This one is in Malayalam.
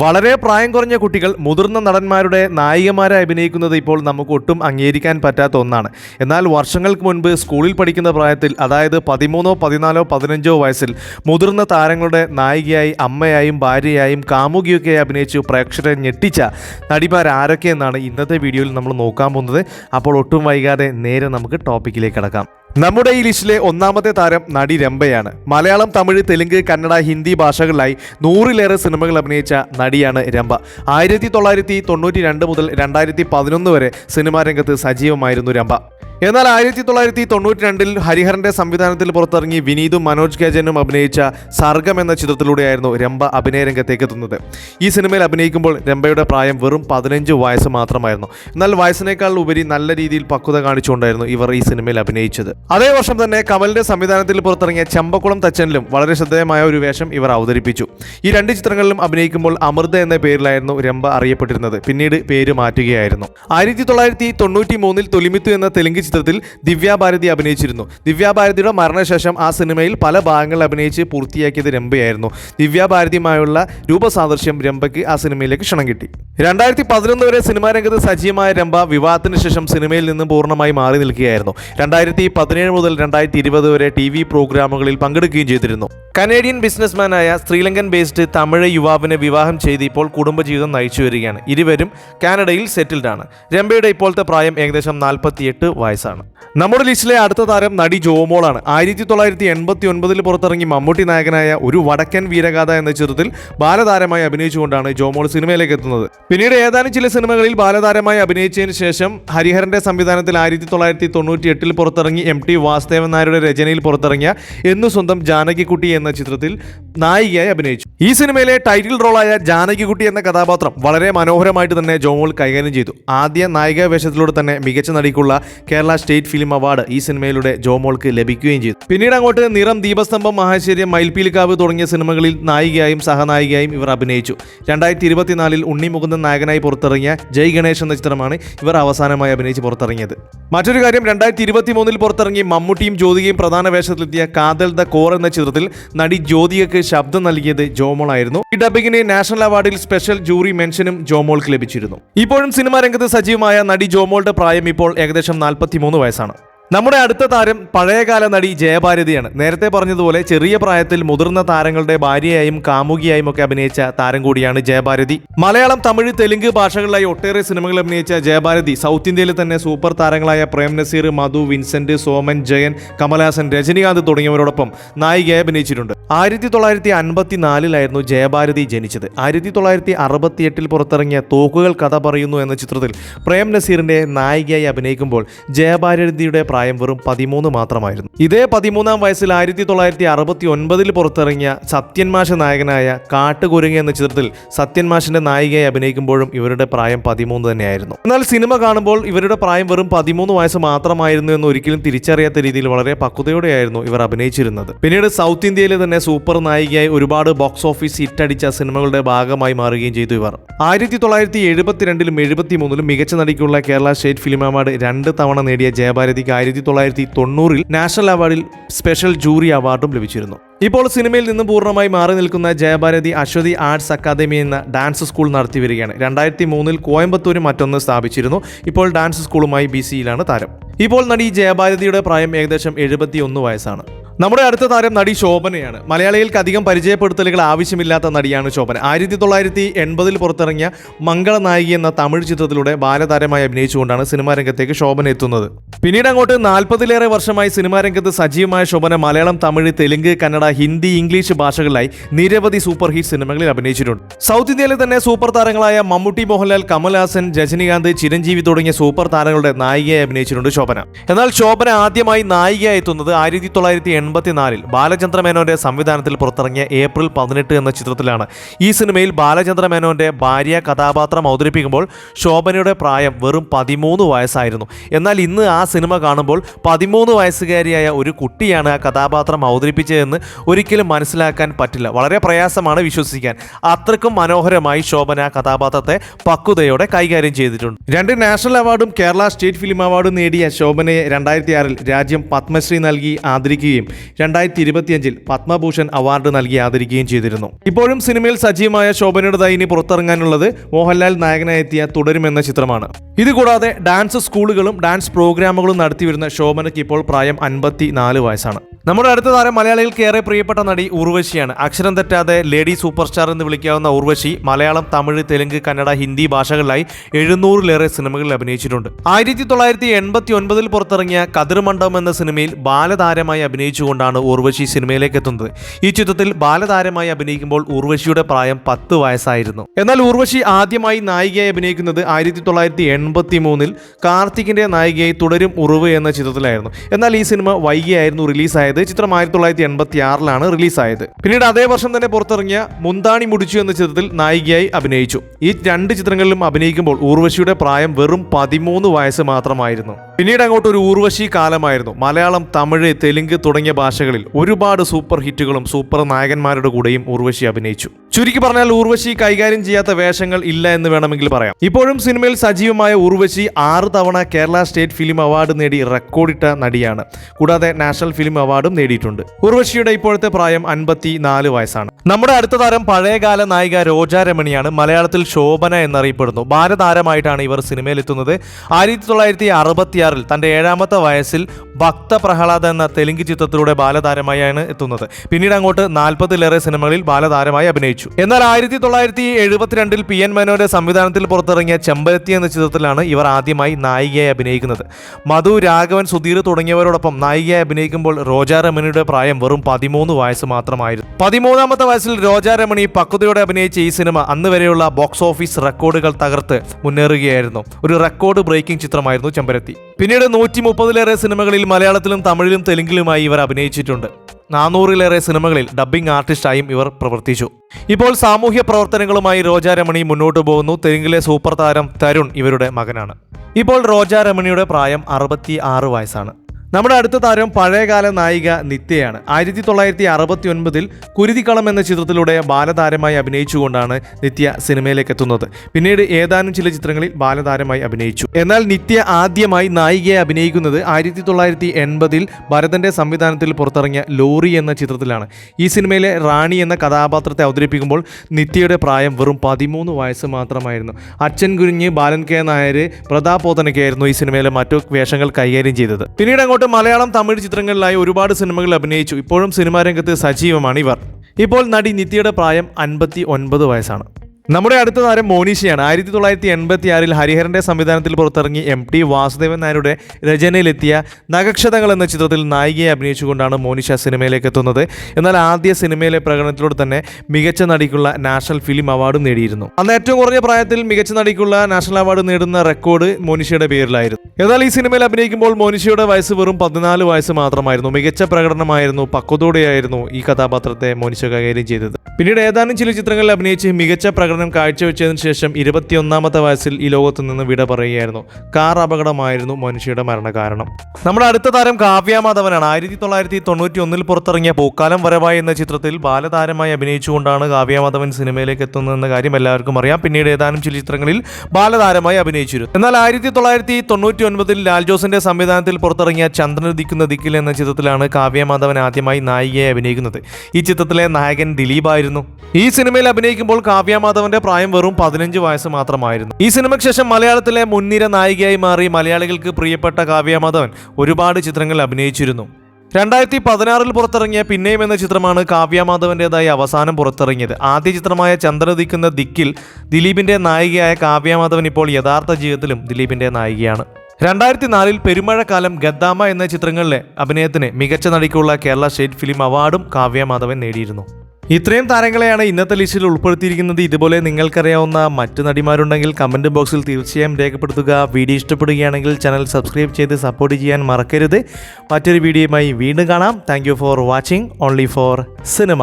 വളരെ പ്രായം കുറഞ്ഞ കുട്ടികൾ മുതിർന്ന നടന്മാരുടെ നായികമാരെ അഭിനയിക്കുന്നത് ഇപ്പോൾ നമുക്ക് ഒട്ടും അംഗീകരിക്കാൻ പറ്റാത്ത ഒന്നാണ്. എന്നാൽ വർഷങ്ങൾക്ക് മുൻപ് സ്കൂളിൽ പഠിക്കുന്ന പ്രായത്തിൽ അതായത് പതിമൂന്നോ പതിനാലോ പതിനഞ്ചോ വയസ്സിൽ മുതിർന്ന താരങ്ങളുടെ നായികയായി അമ്മയായും ഭാര്യയായും കാമുകിയൊക്കെ അഭിനയിച്ചു പ്രേക്ഷകരെ ഞെട്ടിച്ച നടിമാർ ആരൊക്കെയെന്നാണ് ഇന്നത്തെ വീഡിയോയിൽ നമ്മൾ നോക്കാൻ പോകുന്നത്. അപ്പോൾ ഒട്ടും വൈകാതെ നേരെ നമുക്ക് ടോപ്പിക്കിലേക്ക് കടക്കാം. നമ്മുടെ ഈ ലിസ്റ്റിലെ ഒന്നാമത്തെ താരം നടി രംഭയാണ് മലയാളം തമിഴ് തെലുങ്ക് കന്നഡ ഹിന്ദി ഭാഷകളിലായി നൂറിലേറെ സിനിമകൾ അഭിനയിച്ച നടിയാണ് രംഭ ആയിരത്തി തൊള്ളായിരത്തി തൊണ്ണൂറ്റി രണ്ട് മുതൽ രണ്ടായിരത്തി പതിനൊന്ന് വരെ സിനിമാ രംഗത്ത് സജീവമായിരുന്നു രംഭ എന്നാൽ ആയിരത്തി തൊള്ളായിരത്തി തൊണ്ണൂറ്റി രണ്ടിൽ ഹരിഹരന്റെ സംവിധാനത്തിൽ പുറത്തിറങ്ങി വിനീതും മനോജ് കേജനും അഭിനയിച്ച സർഗം എന്ന ചിത്രത്തിലൂടെയായിരുന്നു രംഭ അഭിനയ രംഗത്തേക്ക് എത്തുന്നത്. ഈ സിനിമയിൽ അഭിനയിക്കുമ്പോൾ രംഭയുടെ പ്രായം വെറും പതിനഞ്ച് വയസ്സ് മാത്രമായിരുന്നു. എന്നാൽ വയസ്സിനേക്കാൾ ഉപരി നല്ല രീതിയിൽ പക്വത കാണിച്ചുകൊണ്ടായിരുന്നു ഇവർ ഈ സിനിമയിൽ അഭിനയിച്ചത്. അതേ വർഷം തന്നെ കമലിന്റെ സംവിധാനത്തിൽ പുറത്തിറങ്ങിയ ചമ്പക്കുളം തച്ചനിലും വളരെ ശ്രദ്ധേയമായ ഒരു വേഷം ഇവർ അവതരിപ്പിച്ചു. ഈ രണ്ട് ചിത്രങ്ങളിലും അഭിനയിക്കുമ്പോൾ അമൃത എന്ന പേരിലായിരുന്നു രംഭ അറിയപ്പെട്ടിരുന്നത്. പിന്നീട് പേര് മാറ്റുകയായിരുന്നു. ആയിരത്തി തൊള്ളായിരത്തി തൊണ്ണൂറ്റി മൂന്നിൽ തൊലിമിത്തു എന്ന തെലുങ്ക് ചിത്രത്തിൽ ദിവ്യാഭാരതി അഭിനയിച്ചിരുന്നു. ദിവ്യാഭാരതിയുടെ മരണശേഷം ആ സിനിമയിൽ പല ഭാഗങ്ങൾ അഭിനയിച്ച് പൂർത്തിയാക്കിയത് രംഭയായിരുന്നു. ദിവ്യാഭാരതിയുമായുള്ള രൂപസാദൃശ്യം രംഭയ്ക്ക് ആ സിനിമയിലേക്ക് ക്ഷണം കിട്ടി. രണ്ടായിരത്തി പതിനൊന്ന് വരെ സിനിമാ രംഗത്ത് സജീവമായ രംഭ വിവാഹത്തിന് ശേഷം സിനിമയിൽ നിന്നും പൂർണമായി മാറി നിൽക്കുകയായിരുന്നു. രണ്ടായിരത്തി പതിനേഴ് മുതൽ രണ്ടായിരത്തി ഇരുപത് വരെ ടി വി പ്രോഗ്രാമുകളിൽ പങ്കെടുക്കുകയും ചെയ്തിരുന്നു. കനേഡിയൻ ബിസിനസ്മാനായ ശ്രീലങ്കൻ ബേസ്ഡ് തമിഴ് യുവാവിനെ വിവാഹം ചെയ്ത് ഇപ്പോൾ കുടുംബജീവിതം നയിച്ചു വരികയാണ് ഇരുവരും കാനഡയിൽ സെറ്റിൽഡ് ആണ് രംഭയുടെ ഇപ്പോഴത്തെ പ്രായം ഏകദേശം നാൽപ്പത്തിയെട്ട് വയസ്സാണ് നമ്മുടെ ലിസ്റ്റിലെ അടുത്ത താരം നടി ജോമോളാണ് ആയിരത്തി തൊള്ളായിരത്തി എൺപത്തി ഒൻപതിൽ പുറത്തിറങ്ങി മമ്മൂട്ടി നായകനായ ഒരു വടക്കൻ വീരഗാഥ എന്ന ചിത്രത്തിൽ ബാലതാരമായി അഭിനയിച്ചുകൊണ്ടാണ് ജോമോൾ സിനിമയിലേക്ക് എത്തുന്നത്. പിന്നീട് ഏതാനും ചില സിനിമകളിൽ ബാലതാരമായി അഭിനയിച്ചതിന് ശേഷം ഹരിഹരന്റെ സംവിധാനത്തിൽ ആയിരത്തി തൊള്ളായിരത്തി തൊണ്ണൂറ്റി എട്ടിൽ പുറത്തിറങ്ങി എം ടി വാസുദേവൻ നായരുടെ രചനയിൽ പുറത്തിറങ്ങിയ എന്നു സ്വന്തം ജാനകിക്കുട്ടി എന്ന ചിത്രത്തിൽ നായികയായി അഭിനയിച്ചു. ഈ സിനിമയിലെ ടൈറ്റിൽ റോളായ ജാനകിക്കുട്ടി എന്ന കഥാപാത്രം വളരെ മനോഹരമായിട്ട് തന്നെ ജോമോൾ കൈകാര്യം ചെയ്തു. ആദ്യ നായിക വേഷത്തിലൂടെ തന്നെ മികച്ച നടിക്കുള്ള കേരള സ്റ്റേറ്റ് ഫിലിം അവാർഡ് ഈ സിനിമയിലൂടെ ജോമോൾക്ക് ലഭിക്കുകയും ചെയ്തു. പിന്നീട് അങ്ങോട്ട് നിറം ദീപസ്തംഭം മഹാശ്ശേരി മയിൽപ്പീലിക്കാവ് തുടങ്ങിയ സിനിമകളിൽ നായികയായും സഹനായികയായും ഇവർ അഭിനയിച്ചു. രണ്ടായിരത്തി ഇരുപത്തിനാലിൽ ഉണ്ണി മുകുന്ദൻ നായകനായി പുറത്തിറങ്ങിയ ജയ് ഗണേഷ് എന്ന ചിത്രമാണ് ഇവർ അവസാനമായി അഭിനയിച്ച് പുറത്തിറങ്ങിയത്. മറ്റൊരു കാര്യം രണ്ടായിരത്തി ഇരുപത്തി മൂന്നിൽ പുറത്തിറങ്ങി മമ്മൂട്ടിയും ജ്യോതികയും പ്രധാന വേഷത്തിലെത്തിയ കാതൽ ദ കോർ എന്ന ചിത്രത്തിൽ നടി ജ്യോതികയ്ക്ക് ശബ്ദം നൽകിയത് ജോമോൾ ആയിരുന്നു ഈ ഡബിങ്ങിന് നാഷണൽ അവാർഡിൽ സ്പെഷ്യൽ ജൂറി മെൻഷനും ജോമോൾക്ക് ലഭിച്ചിരുന്നു. ഇപ്പോഴും സിനിമാ രംഗത്ത് സജീവമായ നടി ജോമോളുടെ പ്രായം ഇപ്പോൾ ഏകദേശം നാൽപ്പത്തിമൂന്ന് വയസ്സാണ്. നമ്മുടെ അടുത്ത താരം പഴയകാല നടി ജയഭാരതിയാണ്. നേരത്തെ പറഞ്ഞതുപോലെ ചെറിയ പ്രായത്തിൽ മുതിർന്ന താരങ്ങളുടെ ഭാര്യയായും കാമുകിയായും ഒക്കെ അഭിനയിച്ച താരം കൂടിയാണ് ജയഭാരതി. മലയാളം തമിഴ് തെലുങ്ക് ഭാഷകളിലായി ഒട്ടേറെ സിനിമകൾ അഭിനയിച്ച ജയഭാരതി സൗത്ത് ഇന്ത്യയിലെ തന്നെ സൂപ്പർ താരങ്ങളായ പ്രേം നസീർ മധു വിൻസെന്റ് സോമൻ ജയൻ കമലഹാസൻ രജനികാന്ത് തുടങ്ങിയവരോടൊപ്പം നായികയായി അഭിനയിച്ചിട്ടുണ്ട്. ആയിരത്തി തൊള്ളായിരത്തി അൻപത്തി നാലിലായിരുന്നു ജയഭാരതി ജനിച്ചത്. ആയിരത്തി തൊള്ളായിരത്തി അറുപത്തി എട്ടിൽ പുറത്തിറങ്ങിയ തോക്കുകൾ കഥ പറയുന്നു എന്ന ചിത്രത്തിൽ പ്രേം നസീറിന്റെ നായികയായി അഭിനയിക്കുമ്പോൾ ജയഭാരതിയുടെ പ്രായം വെറും പതിമൂന്ന് മാത്രമായിരുന്നു. ഇതേ പതിമൂന്നാം വയസ്സിൽ ആയിരത്തി തൊള്ളായിരത്തി അറുപത്തി ഒൻപതിൽ പുറത്തിറങ്ങിയ സത്യന്മാഷ മാഷ നായകനായ കാട്ടുകുരങ്ങ എന്ന ചിത്രത്തിൽ സത്യന്മാഷിന്റെ നായികയെ അഭിനയിക്കുമ്പോഴും ഇവരുടെ പ്രായം പതിമൂന്ന് തന്നെയായിരുന്നു. എന്നാൽ സിനിമ കാണുമ്പോൾ ഇവരുടെ പ്രായം വെറും പതിമൂന്ന് വയസ്സ് മാത്രമായിരുന്നു എന്ന് ഒരിക്കലും തിരിച്ചറിയാത്ത രീതിയിൽ വളരെ പക്വതയോടെയായിരുന്നു ഇവർ അഭിനയിച്ചിരുന്നത്. പിന്നീട് സൗത്ത് ഇന്ത്യയിലെ തന്നെ സൂപ്പർ നായികയായി ഒരുപാട് ബോക്സ് ഓഫീസ് ഹിറ്റടിച്ച സിനിമകളുടെ ഭാഗമായി മാറുകയും ചെയ്തു ഇവർ. ആയിരത്തി തൊള്ളായിരത്തി എഴുപത്തിരണ്ടിലും എഴുപത്തി മൂന്നിലും മികച്ച നടിക്കുള്ള കേരള സ്റ്റേറ്റ് ഫിലിം അവാർഡ് രണ്ട് തവണ നേടിയ ജയഭാരതിക്ക് ആയിരത്തി തൊള്ളായിരത്തി തൊണ്ണൂറിൽ നാഷണൽ അവാർഡിൽ സ്പെഷ്യൽ ജൂറി അവാർഡും ലഭിച്ചിരുന്നു. ഇപ്പോൾ സിനിമയിൽ നിന്നും പൂർണമായി മാറി നിൽക്കുന്ന ജയഭാരതി അശ്വതി ആർട്സ് അക്കാദമി എന്ന ഡാൻസ് സ്കൂൾ നടത്തി വരികയാണ് രണ്ടായിരത്തി മൂന്നിൽ കോയമ്പത്തൂരിൽ മറ്റൊന്ന് സ്ഥാപിച്ചിരുന്നു. ഇപ്പോൾ ഡാൻസ് സ്കൂളുമായി ബി സിയിലാണ് താരം. ഇപ്പോൾ നടി ജയഭാരതിയുടെ പ്രായം ഏകദേശം എഴുപത്തി വയസ്സാണ്. നമ്മുടെ അടുത്ത താരം നടി ശോഭനയാണ്. മലയാളികൾക്ക് അധികം പരിചയപ്പെടുത്തലുകൾ ആവശ്യമില്ലാത്ത നടിയാണ് ശോഭന. ആയിരത്തി തൊള്ളായിരത്തി എൺപതിൽ പുറത്തിറങ്ങിയ മംഗള എന്ന തമിഴ് ചിത്രത്തിലൂടെ ബാലതാരമായി അഭിനയിച്ചുകൊണ്ടാണ് സിനിമാ രംഗത്തേക്ക് ശോഭന എത്തുന്നത്. പിന്നീട് അങ്ങോട്ട് നാൽപ്പതിലേറെ വർഷമായി സിനിമാ രംഗത്ത് സജീവമായ ശോഭന മലയാളം തമിഴ് തെലുങ്ക് കന്നഡ ഹിന്ദി ഇംഗ്ലീഷ് ഭാഷകളിലായി നിരവധി സൂപ്പർ ഹിറ്റ് സിനിമകളിൽ അഭിനയിച്ചിട്ടുണ്ട്. സൗത്ത് ഇന്ത്യയിലെ തന്നെ സൂപ്പർ താരങ്ങളായ മമ്മൂട്ടി മോഹൻലാൽ കമൽഹാസൻ രജനികാന്ത് ചിരഞ്ജീവി തുടങ്ങിയ സൂപ്പർ താരങ്ങളുടെ നായികയായി അഭിനയിച്ചിട്ടുണ്ട് ശോഭന. എന്നാൽ ശോഭന ആദ്യമായി നായികയായി എത്തുന്നത് ആയിരത്തി തൊള്ളായിരത്തി എൺപത്തിനാലിൽ ബാലചന്ദ്ര മേനോന്റെ സംവിധാനത്തിൽ പുറത്തിറങ്ങിയ ഏപ്രിൽ പതിനെട്ട് എന്ന ചിത്രത്തിലാണ്. ഈ സിനിമയിൽ ബാലചന്ദ്ര മേനോന്റെ ഭാര്യ കഥാപാത്രം അവതരിപ്പിക്കുമ്പോൾ ശോഭനയുടെ പ്രായം വെറും പതിമൂന്ന് വയസ്സായിരുന്നു. എന്നാൽ ഇന്ന് ആ സിനിമ കാണുമ്പോൾ പതിമൂന്ന് വയസ്സുകാരിയായ ഒരു കുട്ടിയാണ് ആ കഥാപാത്രം അവതരിപ്പിച്ചതെന്ന് ഒരിക്കലും മനസ്സിലാക്കാൻ പറ്റില്ല. വളരെ പ്രയാസമാണ് വിശ്വസിക്കാൻ. അത്രക്കും മനോഹരമായി ശോഭന കഥാപാത്രത്തെ പക്വതയോടെ കൈകാര്യം ചെയ്തിട്ടുണ്ട്. രണ്ട് നാഷണൽ അവാർഡും കേരള സ്റ്റേറ്റ് ഫിലിം അവാർഡും നേടിയ ശോഭനയെ രണ്ടായിരത്തി ആറിൽ രാജ്യം പത്മശ്രീ നൽകി ആദരിക്കുകയും രണ്ടായിരത്തി ഇരുപത്തിയഞ്ചിൽ പത്മഭൂഷൺ അവാർഡ് നൽകി ആദരിക്കുകയും ചെയ്തിരുന്നു. ഇപ്പോഴും സിനിമയിൽ സജീവമായ ശോഭനയുടേതായി ഇനി പുറത്തിറങ്ങാനുള്ളത് മോഹൻലാൽ നായകനായെത്തിയ തുടരുമെന്ന ചിത്രമാണ്. ഇതുകൂടാതെ ഡാൻസ് സ്കൂളുകളും ഡാൻസ് പ്രോഗ്രാമുകളും നടത്തിവരുന്ന ശോഭനയ്ക്ക് ഇപ്പോൾ പ്രായം അൻപത്തി നാല് വയസ്സാണ്. നമ്മുടെ അടുത്ത താരം മലയാളികൾക്ക് ഏറെ പ്രിയപ്പെട്ട നടി ഉർവശിയാണ്. അക്ഷരം തെറ്റാതെ ലേഡി സൂപ്പർ സ്റ്റാർ എന്ന് വിളിക്കാവുന്ന ഉർവശി മലയാളം തമിഴ് തെലുങ്ക് കന്നഡ ഹിന്ദി ഭാഷകളിലായി എഴുന്നൂറിലേറെ സിനിമകളിൽ അഭിനയിച്ചിട്ടുണ്ട്. ആയിരത്തി തൊള്ളായിരത്തി എൺപത്തി ഒൻപതിൽ പുറത്തിറങ്ങിയ കതിർ മണ്ഡപം എന്ന സിനിമയിൽ ബാലതാരമായി അഭിനയിച്ചുകൊണ്ടാണ് ഉർവശി സിനിമയിലേക്ക് എത്തുന്നത്. ഈ ചിത്രത്തിൽ ബാലതാരമായി അഭിനയിക്കുമ്പോൾ ഉർവശിയുടെ പ്രായം പത്ത് വയസ്സായിരുന്നു. എന്നാൽ ഉർവശി ആദ്യമായി നായികയായി അഭിനയിക്കുന്നത് ആയിരത്തി തൊള്ളായിരത്തി എൺപത്തി മൂന്നിൽ കാർത്തികിന്റെ നായികയായി തുടരും ഉറവ് എന്ന ചിത്രത്തിലായിരുന്നു. എന്നാൽ ഈ സിനിമ വൈകിയായിരുന്നു റിലീസായത്. ചിത്രം ആയിരത്തി തൊള്ളായിരത്തി എൺപത്തി ആറിലാണ് റിലീസായത്. പിന്നീട് അതേ വർഷം തന്നെ പുറത്തിറങ്ങിയ മുന്താണി മുടിച്ചു എന്ന ചിത്രത്തിൽ നായികയായി അഭിനയിച്ചു. ഈ രണ്ട് ചിത്രങ്ങളിലും അഭിനയിക്കുമ്പോൾ ഊർവശിയുടെ പ്രായം വെറും പതിമൂന്ന് വയസ്സ് മാത്രമായിരുന്നു. പിന്നീട് അങ്ങോട്ട് ഒരു ഊർവശി കാലമായിരുന്നു. മലയാളം തമിഴ് തെലുങ്ക് തുടങ്ങിയ ഭാഷകളിൽ ഒരുപാട് സൂപ്പർ ഹിറ്റുകളും സൂപ്പർ നായകന്മാരുടെ കൂടെയും ഉർവശി അഭിനയിച്ചു. ചുരുക്കി പറഞ്ഞാൽ ഊർവശി കൈകാര്യം ചെയ്യാത്ത വേഷങ്ങൾ ഇല്ല എന്ന് വേണമെങ്കിൽ പറയാം. ഇപ്പോഴും സിനിമയിൽ സജീവമായ ഊർവശി ആറ് തവണ കേരള സ്റ്റേറ്റ് ഫിലിം അവാർഡ് നേടി റെക്കോർഡിട്ട നടിയാണ്. കൂടാതെ നാഷണൽ ഫിലിം അവാർഡും നേടിയിട്ടുണ്ട്. ഉർവശിയുടെ ഇപ്പോഴത്തെ പ്രായം അൻപത്തി നാല് വയസ്സാണ്. നമ്മുടെ അടുത്ത താരം പഴയകാല നായിക രോജ രമണിയാണ് മലയാളത്തിൽ ശോഭന എന്നറിയപ്പെടുന്നു. ബാലതാരമായിട്ടാണ് ഇവർ സിനിമയിലെത്തുന്നത്. ആയിരത്തി തൊള്ളായിരത്തി അറുപത്തിയാറിൽ തന്റെ ഏഴാമത്തെ വയസ്സിൽ ഭക്ത പ്രഹ്ലാദ് എന്ന തെലുങ്ക് ചിത്രത്തിലൂടെ ബാലതാരമായാണ് എത്തുന്നത്. പിന്നീട് അങ്ങോട്ട് നാൽപ്പതിലേറെ സിനിമകളിൽ ബാലതാരമായി അഭിനയിച്ചു. എന്നാൽ ആയിരത്തി തൊള്ളായിരത്തി എഴുപത്തിരണ്ടിൽ പി എൻ മനോന്റെ സംവിധാനത്തിൽ പുറത്തിറങ്ങിയ ചെമ്പരത്തി എന്ന ചിത്രത്തിലാണ് ഇവർ ആദ്യമായി നായികയായി അഭിനയിക്കുന്നത്. മധു രാഘവൻ സുധീർ തുടങ്ങിയവരോടൊപ്പം നായികയായി അഭിനയിക്കുമ്പോൾ രോജാ രമണിയുടെ പ്രായം വെറും പതിമൂന്ന് വയസ്സ് മാത്രമായിരുന്നു. പതിമൂന്നാമത്തെ വയസ്സിൽ രോജാ രമണി പക്വതയോടെ അഭിനയിച്ച ഈ സിനിമ അന്ന് വരെയുള്ള ബോക്സ് ഓഫീസ് റെക്കോർഡുകൾ തകർത്ത് മുന്നേറുകയായിരുന്നു. ഒരു റെക്കോർഡ് ബ്രേക്കിംഗ് ചിത്രമായിരുന്നു ചെമ്പരത്തി. പിന്നീട് നൂറ്റി മുപ്പതിലേറെ സിനിമകളിൽ മലയാളത്തിലും തമിഴിലും തെലുങ്കിലുമായി ഇവർ അഭിനയിച്ചിട്ടുണ്ട്. നാനൂറിലേറെ സിനിമകളിൽ ഡബ്ബിംഗ് ആർട്ടിസ്റ്റായും ഇവർ പ്രവർത്തിച്ചു. ഇപ്പോൾ സാമൂഹ്യ പ്രവർത്തനങ്ങളുമായി രോജാരമണി മുന്നോട്ട് പോകുന്നു. തെലുങ്കിലെ സൂപ്പർ താരം തരുൺ ഇവരുടെ മകനാണ്. ഇപ്പോൾ രോജാരമണിയുടെ പ്രായം അറുപത്തി ആറ് വയസ്സാണ്. നമ്മുടെ അടുത്ത താരം പഴയകാല നായിക നിത്യയാണ്. ആയിരത്തി തൊള്ളായിരത്തി അറുപത്തി ഒൻപതിൽ കുരുതിക്കളം എന്ന ചിത്രത്തിലൂടെ ബാലതാരമായി അഭിനയിച്ചുകൊണ്ടാണ് നിത്യ സിനിമയിലേക്ക് എത്തുന്നത് പിന്നീട് ഏതാനും ചില ചിത്രങ്ങളിൽ ബാലതാരമായി അഭിനയിച്ചു. എന്നാൽ നിത്യ ആദ്യമായി നായികയെ അഭിനയിക്കുന്നത് ആയിരത്തി തൊള്ളായിരത്തി എൺപതിൽ ഭരതന്റെ സംവിധാനത്തിൽ പുറത്തിറങ്ങിയ ലോറി എന്ന ചിത്രത്തിലാണ്. ഈ സിനിമയിലെ റാണി എന്ന കഥാപാത്രത്തെ അവതരിപ്പിക്കുമ്പോൾ നിത്യയുടെ പ്രായം വെറും പതിമൂന്ന് വയസ്സ് മാത്രമായിരുന്നു. അച്ഛൻ കുരിഞ്ഞ് ബാലൻ കെ നായർ പ്രതാപ് പോതനൊക്കെയായിരുന്നു ഈ സിനിമയിലെ മറ്റു വേഷങ്ങൾ കൈകാര്യം ചെയ്തത്. പിന്നീട് അങ്ങോട്ട് മലയാളം തമിഴ് ചിത്രങ്ങളിലായി ഒരുപാട് സിനിമകൾ അഭിനയിച്ചു. ഇപ്പോഴും സിനിമാ രംഗത്ത് സജീവമാണ് ഇവർ. ഇപ്പോൾ നടി നിത്യയുടെ പ്രായം അൻപത്തി ഒൻപത് വയസ്സാണ്. നമ്മുടെ അടുത്ത താരം മോനീഷയാണ്. ആയിരത്തി തൊള്ളായിരത്തി എൺപത്തി ആറിൽ ഹരിഹരന്റെ സംവിധാനത്തിൽ പുറത്തിറങ്ങി എം ടി വാസുദേവൻ നായരുടെ രചനയിലെത്തിയ നഗക്ഷതകൾ എന്ന ചിത്രത്തിൽ നായികയെ അഭിനയിച്ചുകൊണ്ടാണ് മോനിഷ സിനിമയിലേക്ക് എത്തുന്നത്. എന്നാൽ ആദ്യ സിനിമയിലെ പ്രകടനത്തിലൂടെ തന്നെ മികച്ച നടിക്കുള്ള നാഷണൽ ഫിലിം അവാർഡും നേടിയിരുന്നു. അന്ന് ഏറ്റവും കുറഞ്ഞ പ്രായത്തിൽ മികച്ച നടിക്കുള്ള നാഷണൽ അവാർഡ് നേടുന്ന റെക്കോർഡ് മോനിഷയുടെ പേരിലായിരുന്നു. എന്നാൽ ഈ സിനിമയിൽ അഭിനയിക്കുമ്പോൾ മോനിഷയുടെ വയസ്സ് വെറും പതിനാല് വയസ്സ് മാത്രമായിരുന്നു. മികച്ച പ്രകടനമായിരുന്നു. പക്വതോടെയായിരുന്നു ഈ കഥാപാത്രത്തെ മോനിഷ കൈകാര്യം ചെയ്തത്. പിന്നീട് ഏതാനും ചില ചിത്രങ്ങളിൽ അഭിനയിച്ച് മികച്ച പ്രകടനം കാഴ്ചവെച്ചതിന് ശേഷം ഇരുപത്തിയൊന്നാമത്തെ വയസ്സിൽ ഈ ലോകത്ത് നിന്ന് വിട പറയുകയായിരുന്നു. കാർ അപകടമായിരുന്നു മോനിഷയുടെ മരണകാരണം. നമ്മുടെ അടുത്ത താരം കാവ്യ മാധവനാണ്. ആയിരത്തി തൊള്ളായിരത്തി തൊണ്ണൂറ്റി ഒന്നിൽ പുറത്തിറങ്ങിയ പൂക്കാലം വരവായി എന്ന ചിത്രത്തിൽ ബാലതാരമായി അഭിനയിച്ചുകൊണ്ടാണ് കാവ്യ മാധവൻ സിനിമയിലേക്ക് എത്തുന്നതെന്ന കാര്യം എല്ലാവർക്കും അറിയാം. പിന്നീട് ഏതാനും ചില ചിത്രങ്ങളിൽ ബാലതാരമായി അഭിനയിച്ചിരുന്നു. എന്നാൽ ആയിരത്തി തൊള്ളായിരത്തി തൊണ്ണൂറ്റി ഒൻപതിൽ ലാൽ ജോസിന്റെ സംവിധാനത്തിൽ പുറത്തിറങ്ങിയ ചന്ദ്രനുദിക്കുന്ന ദിക്കിൽ എന്ന ചിത്രത്തിലാണ് കാവ്യ മാധവൻ ആദ്യമായി നായികയെ അഭിനയിക്കുന്നത്. ഈ ചിത്രത്തിലെ നായകൻ ദിലീപായിരുന്നു ഈ സിനിമയിൽ അഭിനയിക്കുമ്പോൾ കാവ്യ മാധവന്റെ പ്രായം വെറും പതിനഞ്ച് വയസ്സ് മാത്രമായിരുന്നു. ഈ സിനിമയ്ക്ക് ശേഷം മലയാളത്തിലെ മുൻനിര നായികയായി മാറി മലയാളികൾക്ക് പ്രിയപ്പെട്ട കാവ്യ മാധവൻ ഒരുപാട് ചിത്രങ്ങൾ അഭിനയിച്ചിരുന്നു. രണ്ടായിരത്തി പതിനാറിൽ പുറത്തിറങ്ങിയ പിന്നെയും എന്ന ചിത്രമാണ് കാവ്യ മാധവന്റെതായി അവസാനം പുറത്തിറങ്ങിയത്. ആദ്യ ചിത്രമായ ചന്ദ്രദിക്കുന്ന ദിക്കിൽ ദിലീപിന്റെ നായികയായ കാവ്യ മാധവൻ ഇപ്പോൾ യഥാർത്ഥ ജീവിതത്തിലും ദിലീപിന്റെ നായികയാണ്. രണ്ടായിരത്തി നാലിൽ പെരുമഴക്കാലം ഗദ്ദാമ എന്ന ചിത്രങ്ങളിലെ അഭിനയത്തിന് മികച്ച നടിക്കുള്ള കേരള സ്റ്റേറ്റ് ഫിലിം അവാർഡും കാവ്യ മാധവൻ നേടിയിരുന്നു. ഇത്രയും താരങ്ങളെയാണ് ഇന്നത്തെ ലിസ്റ്റിൽ ഉൾപ്പെടുത്തിയിരിക്കുന്നത്. ഇതുപോലെ നിങ്ങൾക്കറിയാവുന്ന മറ്റ് നടിമാരുണ്ടെങ്കിൽ കമന്റ് ബോക്സിൽ തീർച്ചയായും രേഖപ്പെടുത്തുക. വീഡിയോ ഇഷ്ടപ്പെടുകയാണെങ്കിൽ ചാനൽ സബ്സ്ക്രൈബ് ചെയ്ത് സപ്പോർട്ട് ചെയ്യാൻ മറക്കരുത്. മറ്റൊരു വീഡിയോയുമായി വീണ്ടും കാണാം. Thank for watching only for cinema